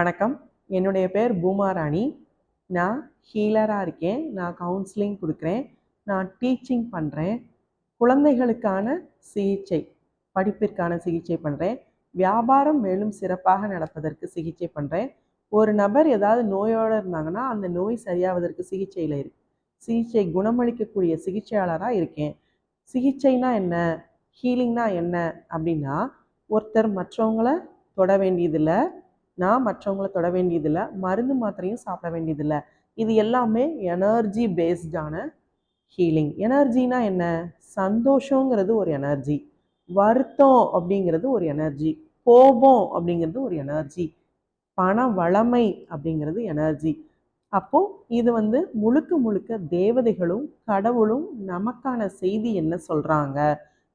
வணக்கம். என்னுடைய பேர் பூமாராணி நான் ஹீலராக இருக்கேன். நான் கவுன்சிலிங் கொடுக்குறேன். நான் டீச்சிங் பண்ணுறேன் குழந்தைகளுக்கான சிகிச்சை படிப்பிற்கான சிகிச்சை பண்ணுறேன் வியாபாரம் மேலும் சிறப்பாக நடப்பதற்கு சிகிச்சை பண்ணுறேன் ஒரு நபர் ஏதாவது நோயோடு இருந்தாங்கன்னா அந்த நோய் சரியாவதற்கு சிகிச்சையில் இருக்கு சிகிச்சை குணமளிக்கக்கூடிய சிகிச்சையாளராக இருக்கேன். சிகிச்சைனா என்ன? ஹீலிங்னா என்ன? அப்படின்னா ஒருத்தர் மற்றவங்கள தொட வேண்டியதில்லை. நான் மற்றவங்கள தொட வேண்டியதில்லை மருந்து மாத்திரையும் சாப்பிட வேண்டியதில்லை. இது எல்லாமே எனர்ஜி பேஸ்டான ஹீலிங் எனர்ஜினா என்ன? சந்தோஷங்கிறது ஒரு எனர்ஜி வருத்தம் அப்படிங்கிறது ஒரு எனர்ஜி கோபம் அப்படிங்கிறது ஒரு எனர்ஜி பண வளமை அப்படிங்கிறது எனர்ஜி அப்போ இது வந்து முழுக்க முழுக்க தேவதைகளும் கடவுளும் நமக்கான செய்தி என்ன சொல்றாங்க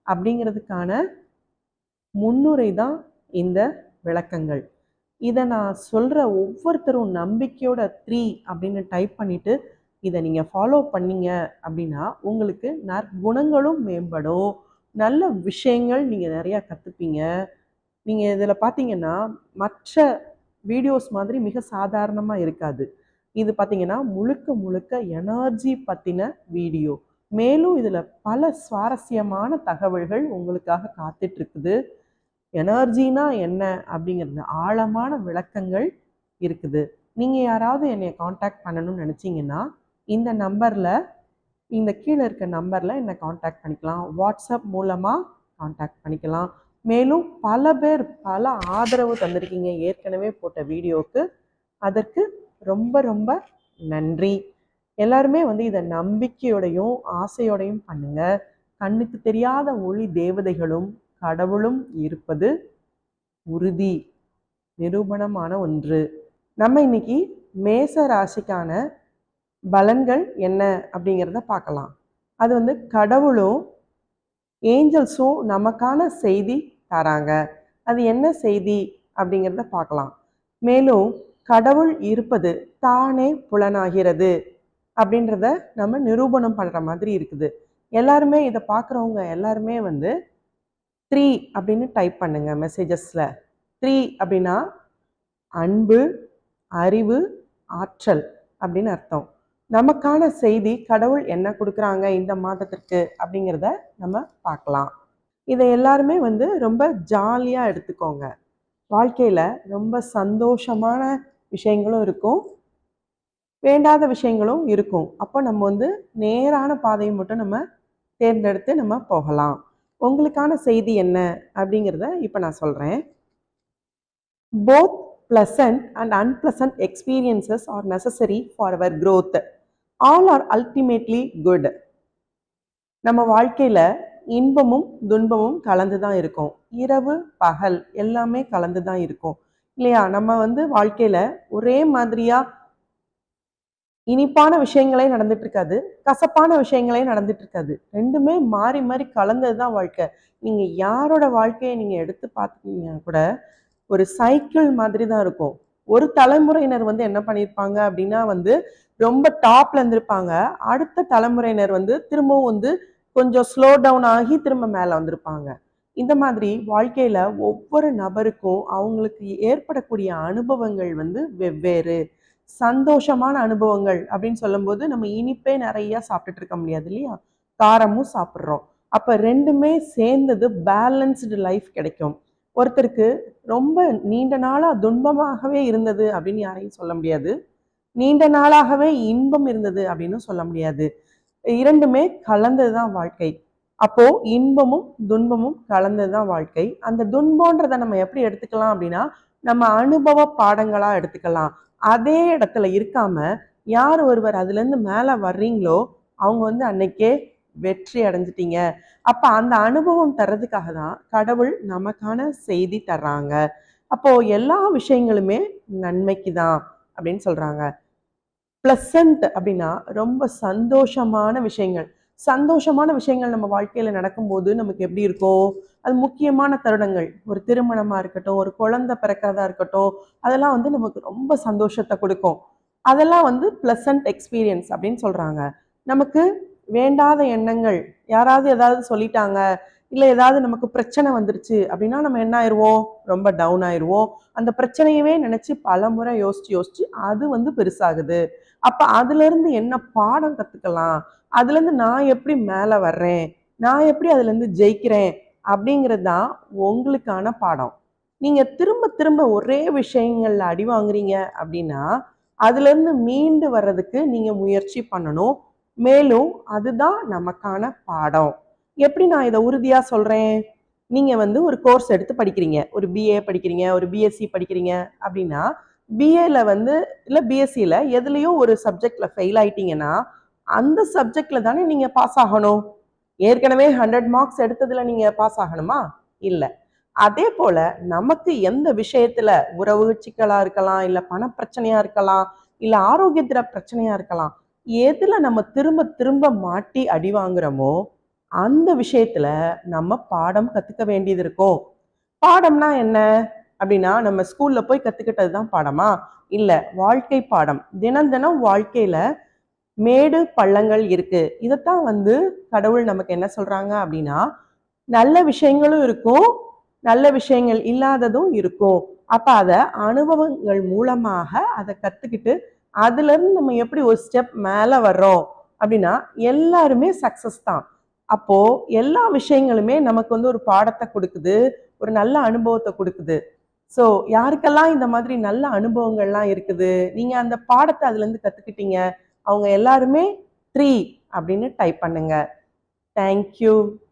அப்படிங்கிறதுக்கான முன்னுரை தான் இந்த விளக்கங்கள். இதை நான் சொல்கிற ஒவ்வொருத்தரும் நம்பிக்கையோட த்ரீ அப்படின்னு டைப் பண்ணிட்டு இதை நீங்கள் ஃபாலோ பண்ணீங்க அப்படின்னா உங்களுக்கு நற்குணங்களும் மேம்படும். நல்ல விஷயங்கள் நீங்கள் நிறையா கற்றுப்பீங்க நீங்கள் இதில் பார்த்தீங்கன்னா மற்ற வீடியோஸ் மாதிரி மிக சாதாரணமாக இருக்காது. இது பார்த்தீங்கன்னா முழுக்க முழுக்க எனர்ஜி பற்றின வீடியோ மேலும் இதில் பல சுவாரஸ்யமான தகவல்கள் உங்களுக்காக காத்துட்ருக்குது இருக்குது. எனர்ஜினா என்ன அப்படிங்கிறது ஆழமான விளக்கங்கள் இருக்குது. நீங்கள் யாராவது என்னை காண்டாக்ட் பண்ணணும்னு நினச்சிங்கன்னா இந்த நம்பரில் இந்த கீழே இருக்க நம்பரில் என்னை காண்டாக்ட் பண்ணிக்கலாம். வாட்ஸ்அப் மூலமாக காண்டாக்ட் பண்ணிக்கலாம். மேலும் பல பேர் பல ஆதரவு தந்திருக்கீங்க ஏற்கனவே போட்ட வீடியோவுக்கு. அதற்கு ரொம்ப ரொம்ப நன்றி. எல்லாருமே வந்து இதை நம்பிக்கையோடையும் ஆசையோடையும் பண்ணுங்க. கண்ணுக்கு தெரியாத ஒளி தேவதைகளும் கடவுளும் இருப்பது உறுதி நிரூபணமான ஒன்று. நம்ம இன்னைக்கு மேச ராசிக்கான பலன்கள் என்ன அப்படிங்கிறத பார்க்கலாம். அது வந்து கடவுளும் ஏஞ்சல்ஸும் நமக்கான செய்தி தராங்க. அது என்ன செய்தி அப்படிங்கிறத பார்க்கலாம். மேலும் கடவுள் இருப்பது தானே புலனாகிறது அப்படின்றத நம்ம நிரூபணம் பண்ணுற மாதிரி இருக்குது. எல்லாருமே இதை பார்க்குறவங்க எல்லாருமே வந்து த்ரீ அப்படின்னு டைப் பண்ணுங்க மெசேஜஸில் த்ரீ அப்படின்னா அன்பு அறிவு ஆற்றல் அப்படின்னு அர்த்தம். நமக்கான செய்தி கடவுள் என்ன கொடுக்குறாங்க இந்த மாதத்திற்கு அப்படிங்கிறத நம்ம பார்க்கலாம். இதை எல்லாருமே வந்து ரொம்ப ஜாலியாக எடுத்துக்கோங்க. வாழ்க்கையில் ரொம்ப சந்தோஷமான விஷயங்களும் இருக்கும். வேண்டாத விஷயங்களும் இருக்கும். அப்போ நம்ம வந்து நேரான பாதையை மட்டும் நம்ம தேர்ந்தெடுத்து நம்ம போகலாம். உங்களுக்கான செய்தி என்ன அப்படிங்கிறத இப்போ நான் சொல்கிறேன் both pleasant and unpleasant experiences are necessary for our growth all are ultimately good நம்ம வாழ்க்கையில் இன்பமும் துன்பமும் கலந்து தான் இருக்கும். இரவு பகல் எல்லாமே கலந்து தான் இருக்கும். இல்லையா? நம்ம வந்து வாழ்க்கையில் ஒரே மாதிரியாக இனிப்பான விஷயங்களே நடந்துட்டு இருக்காது கசப்பான விஷயங்களே நடந்துட்டு இருக்காது ரெண்டுமே மாறி மாறி கலந்தது தான் வாழ்க்கை. நீங்க யாரோட வாழ்க்கையை நீங்க எடுத்து பார்த்துட்டீங்கன்னா கூட ஒரு சைக்கிள் மாதிரி தான் இருக்கும். ஒரு தலைமுறையினர் வந்து என்ன பண்ணியிருப்பாங்க அப்படின்னா வந்து ரொம்ப டாப்ல இருந்திருப்பாங்க. அடுத்த தலைமுறையினர் வந்து திரும்பவும் வந்து கொஞ்சம் ஸ்லோ டவுன் ஆகி திரும்ப மேலே வந்திருப்பாங்க. இந்த மாதிரி வாழ்க்கையில ஒவ்வொரு நபருக்கும் அவங்களுக்கு ஏற்படக்கூடிய அனுபவங்கள் வந்து வெவ்வேறு. சந்தோஷமான அனுபவங்கள் அப்படின்னு சொல்லும்போது நம்ம இனிப்பே நிறைய சாப்பிட்டுட்டு இருக்க முடியாது இல்லையா? காரமும் சாப்பிட்றோம். அப்ப ரெண்டுமே சேர்ந்தது பேலன்ஸ்டு லைஃப் கிடைக்கும். ஒருத்தருக்கு ரொம்ப நீண்ட நாளா துன்பமாகவே இருந்தது அப்படின்னு யாரையும் சொல்ல முடியாது. நீண்ட நாளாகவே இன்பம் இருந்தது அப்படின்னு சொல்ல முடியாது. இரண்டுமே கலந்தது தான் வாழ்க்கை. அப்போ இன்பமும் துன்பமும் கலந்தது தான் வாழ்க்கை. அந்த துன்பன்றதை நம்ம எப்படி எடுத்துக்கலாம் அப்படின்னா நம்ம அனுபவ பாடங்களா எடுத்துக்கலாம். அதே இடத்துல இருக்காம யார் ஒருவர் அதுலேருந்து மேலே வர்றீங்களோ அவங்க வந்து அன்னைக்கே வெற்றி அடைஞ்சிட்டீங்க. அப்போ அந்த அனுபவம் தர்றதுக்காக தான் கடவுள் நமக்கான செய்தி தர்றாங்க. அப்போ எல்லா விஷயங்களுமே நன்மைக்கு தான் அப்படின்னு சொல்றாங்க. பிளசன்ட் அப்படின்னா ரொம்ப சந்தோஷமான விஷயங்கள். சந்தோஷமான விஷயங்கள் நம்ம வாழ்க்கையில் நடக்கும்போது நமக்கு எப்படி இருக்கும் அது முக்கியமான தருணங்கள். ஒரு திருமணமாக இருக்கட்டும் ஒரு குழந்தை பிறக்கிறதா இருக்கட்டும் அதெல்லாம் வந்து நமக்கு ரொம்ப சந்தோஷத்தை கொடுக்கும். அதெல்லாம் வந்து ப்ளசண்ட் எக்ஸ்பீரியன்ஸ் அப்படின்னு சொல்றாங்க. நமக்கு வேண்டாத எண்ணங்கள் யாராவது ஏதாவது சொல்லிட்டாங்க இல்லை ஏதாவது நமக்கு பிரச்சனை வந்துருச்சு அப்படின்னா நம்ம என்ன ஆயிடுவோம் ரொம்ப டவுன் ஆயிடுவோம் அந்த பிரச்சனையவே நினச்சி பல முறை யோசிச்சு யோசிச்சு அது வந்து பெருசாகுது. அப்போ அதுல இருந்து என்ன பாடம் கத்துக்கலாம்? அதுலேருந்து நான் எப்படி மேலே வர்றேன்? நான் எப்படி அதுலேருந்து ஜெயிக்கிறேன்? அப்படிங்கிறது தான் உங்களுக்கான பாடம். நீங்கள் திரும்ப திரும்ப ஒரே விஷயங்களில் அடி வாங்குறீங்க அப்படின்னா அதுலேருந்து மீண்டு வர்றதுக்கு நீங்கள் முயற்சி பண்ணணும். மேலும் அதுதான் நமக்கான பாடம். எப்படி நான் இதை உறுதியாக சொல்கிறேன் நீங்கள் வந்து ஒரு கோர்ஸ் எடுத்து படிக்கிறீங்க. ஒரு பிஏ படிக்கிறீங்க ஒரு பிஎஸ்சி படிக்கிறீங்க அப்படின்னா பிஏல வந்து இல்லை பிஎஸ்சியில் எதுலேயோ ஒரு சப்ஜெக்டில் ஃபெயில் ஆயிட்டீங்கன்னா அந்த சப்ஜெக்ட்ல தானே நீங்க பாஸ் ஆகணும். ஏற்கனவே ஹண்ட்ரட் மார்க்ஸ் எடுத்ததுல நீங்க பாஸ் ஆகணுமா? இல்லை. அதே போல நமக்கு எந்த விஷயத்துல உறவு சிக்கலா இருக்கலாம் இல்ல பண பிரச்சனையா இருக்கலாம் இல்ல ஆரோக்கியத்துல பிரச்சனையா இருக்கலாம் எதுல நம்ம திரும்ப திரும்ப மாட்டி அடி வாங்குறோமோ அந்த விஷயத்துல நம்ம பாடம் கத்துக்க வேண்டியது இருக்கும். பாடம்னா என்ன? அப்படின்னா நம்ம ஸ்கூல்ல போய் கத்துக்கிட்டது தான் பாடமா? இல்ல வாழ்க்கை பாடம். தினம் தினம் வாழ்க்கையில மேடு பள்ளங்கள் இருக்கு. இதைத்தான் வந்து கடவுள் நமக்கு என்ன சொல்றாங்க அப்படின்னா நல்ல விஷயங்களும் இருக்கும் நல்ல விஷயங்கள் இல்லாததும் இருக்கும். அப்ப அத அனுபவங்கள் மூலமாக அதை கத்துக்கிட்டு அதுல இருந்து நம்ம எப்படி ஒரு ஸ்டெப் மேல வர்றோம் அப்படின்னா எல்லாருமே சக்சஸ் தான். அப்போ எல்லா விஷயங்களுமே நமக்கு வந்து ஒரு பாடத்தை கொடுக்குது ஒரு நல்ல அனுபவத்தை கொடுக்குது. ஸோ யாருக்கெல்லாம் இந்த மாதிரி நல்ல அனுபவங்கள்லாம் இருக்குது? நீங்க அந்த பாடத்தை அதுல இருந்து கத்துக்கிட்டீங்க. அவங்க எல்லாருமே த்ரீ அப்படின்னு டைப் பண்ணுங்க. தேங்க்யூ